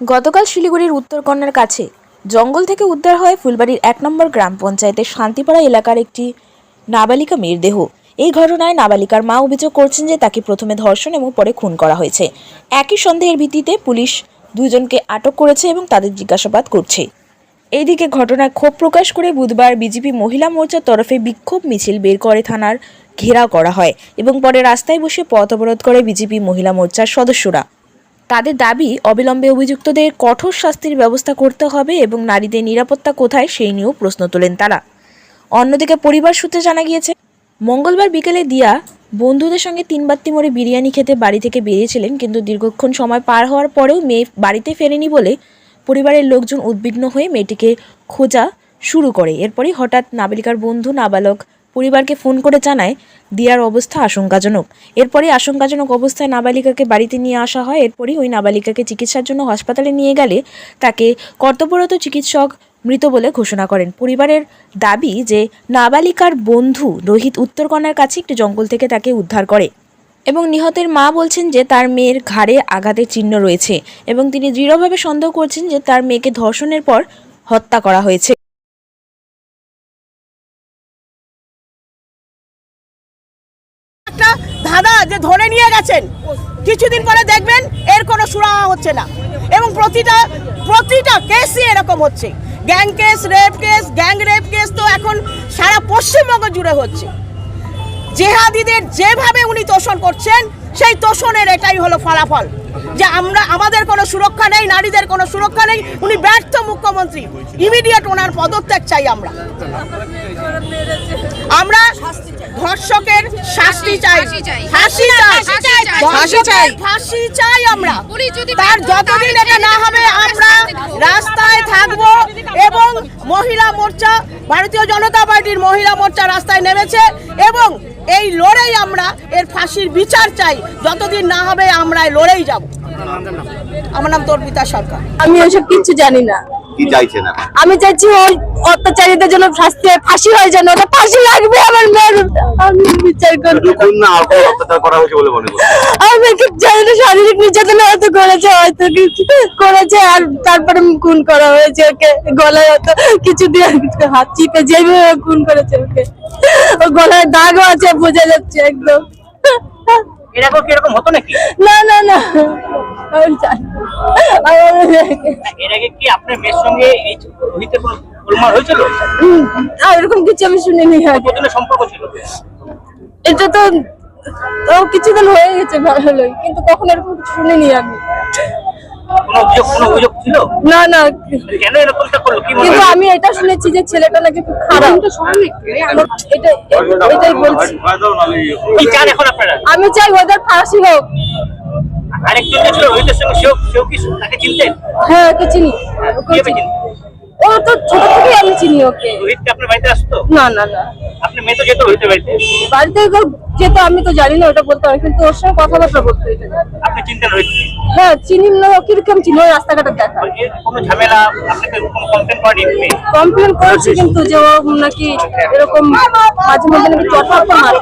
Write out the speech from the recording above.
গতকাল শিলিগুড়ির উত্তরকন্যার কাছে জঙ্গল থেকে উদ্ধার হয় ফুলবাড়ির এক নম্বর গ্রাম পঞ্চায়েতের শান্তিপাড়া এলাকার একটি নাবালিকা মেয়ের দেহ। এই ঘটনায় নাবালিকার মা অভিযোগ করছেন যে তাকে প্রথমে ধর্ষণ এবং পরে খুন করা হয়েছে। একই সন্দেহের ভিত্তিতে পুলিশ দুজনকে আটক করেছে এবং তাদের জিজ্ঞাসাবাদ করছে। এইদিকে ঘটনায় ক্ষোভ প্রকাশ করে বুধবার বিজেপি মহিলা মোর্চার তরফে বিক্ষোভ মিছিল বের করে থানার ঘেরাও করা হয় এবং পরে রাস্তায় বসে পথ অবরোধ করে বিজেপি মহিলা মোর্চার সদস্যরা। তাদের দাবি, অবিলম্বে অভিযুক্তদের কঠোর শাস্তির ব্যবস্থা করতে হবে এবং নারীদের নিরাপত্তা কোথায় সেই নিয়েও প্রশ্ন তোলেন তারা। অন্যদিকে পরিবার সূত্রে জানা গিয়েছে, মঙ্গলবার বিকেলে দিয়া বন্ধুদের সঙ্গে তিন বাত্তি মোড়ে বিরিয়ানি খেতে বাড়ি থেকে বেরিয়েছিলেন, কিন্তু দীর্ঘক্ষণ সময় পার হওয়ার পরেও মেয়ে বাড়িতে ফেরেনি বলে পরিবারের লোকজন উদ্বিগ্ন হয়ে মেয়েটিকে খোঁজা শুরু করে। এরপরই হঠাৎ নাবালিকার বন্ধু, নাবালক পরিবারকে ফোন করে জানায়, দিয়ার অবস্থা আশঙ্কাজনক। এরপরই আশঙ্কাজনক অবস্থায় নাবালিকাকে বাড়িতে নিয়ে আসা হয়। এরপরই ওই নাবালিকাকে চিকিৎসার জন্য হাসপাতালে নিয়ে গেলে তাকে কর্তব্যরত চিকিৎসক মৃত বলে ঘোষণা করেন। পরিবারের দাবি যে নাবালিকার বন্ধু রোহিত উত্তরকন্যার কাছে একটি জঙ্গল থেকে তাকে উদ্ধার করে এবং নিহতের মা বলছেন যে তার মেয়ের ঘাড়ে আঘাতের চিহ্ন রয়েছে এবং তিনি দৃঢ়ভাবে সন্দেহ করছেন যে তার মেয়েকে ধর্ষণের পর হত্যা করা হয়েছে। ধাঁধা যে ধরে নিয়ে গেছেন, কিছুদিন পরে দেখবেন এর কোনো সুরাহা হচ্ছে না। এবং প্রতিটা প্রতিটা কেসই এরকম হচ্ছে। Gang case rape case gang rape case তো এখন সারা পশ্চিমবঙ্গ জুড়ে হচ্ছে। জেহাদিদের যেভাবে উনি তোষণ করছেন, সেই তোষণের এটাই হলো ফলাফল। যে আমরা, আমাদের কোনো সুরক্ষা নেই, নারীদের কোনো সুরক্ষা নেই, উনি ব্যর্থ মুখ্যমন্ত্রী। ইমিডিয়েট ওনার পদত্যাগ চাই আমরা। আমরা ধর্ষকের শাস্তি চাই। ফাঁসি চাই। ফাঁসি চাই। ফাঁসি চাই। আমরা। তার যতদিন এটা না হবে আমরা রাস্তায় থাকব এবং মহিলা মোর্চা ভারতীয় জনতা পার্টির মহিলা মোর্চা রাস্তায় নেমেছে এবং এই লড়াই আমরা এর ফাঁসির বিচার চাই। যতদিন না হবে আমরা লড়েই যাব। আমার নাম তর্পিতা সরকার। আমি ওসব কিচ্ছু জানি না। কি চাইছেন আমি চাইছি ওই অত্যাচারীদের জন্য শাস্তি ফাঁসি হয় যেন ওটা ফাঁসি লাগবে আমার মেয়ের। আমি বিচার করব যতক্ষণ না অত্যাচার করা হয়েছে বলে মনে করেন আমি কি জানি না শারীরিক নির্যাতন হয়তো করেছে হয়তো কিছু করেছে আর তারপরে খুন করা হয়েছে ওকে গলায় হয়তো কিছু দিয়ে হাত চিপে যেভাবে খুন করেছে ওকে। ও গলায় দাগও আছে বোঝা যাচ্ছে একদম। এরকম কীরকম হতো নাকি? না না না। এর আগে কি আপনার মেয়ের সঙ্গে এই রোহিতের গোলমাল হয়েছিল? হুম, আর এরকম কিছু আমি শুনিনি আগে। কতদিনের সম্পর্ক ছিল? এটা তো তো কিছুদিন হয়ে গেছে ভালোই কিন্তু কখন এরকম কিছু শুনিনি আমি। না না। কিন্তু আমি এটা শুনেছি যে ছেলেটা নাকি খুব খারাপ। এটা এটাই বলছি। আমি চাই ওদের ফাঁসি হোক। আরেকজন ছিল রোহিতের সঙ্গে সেও সেও কি তাকে চিনতেন? হ্যাঁ ওকে চিনি। ওকে চিনি। ও তো ছোট থেকেই আমি চিনি ওকে। আপনার বাড়িতে আসতো? না না না। আপনি মেয়ে তো যেত রোহিতের বাড়িতে। বাড়িতে কেউ যেত আমি তো জানি না ওটা বলতে পারি কিন্তু ওর সঙ্গে কথাবার্তা বলতে আপনি চিনতেন হ্যাঁ চিনি না ও কীরকম ছিল ওই রাস্তাঘাটে দেখা। কোনো ঝামেলা আপনাকে কোনো কমপ্লেন করেনি? কমপ্লেন করেছি কিন্তু যে ও নাকি এরকম মাঝে মধ্যে নাকি চটা মারে।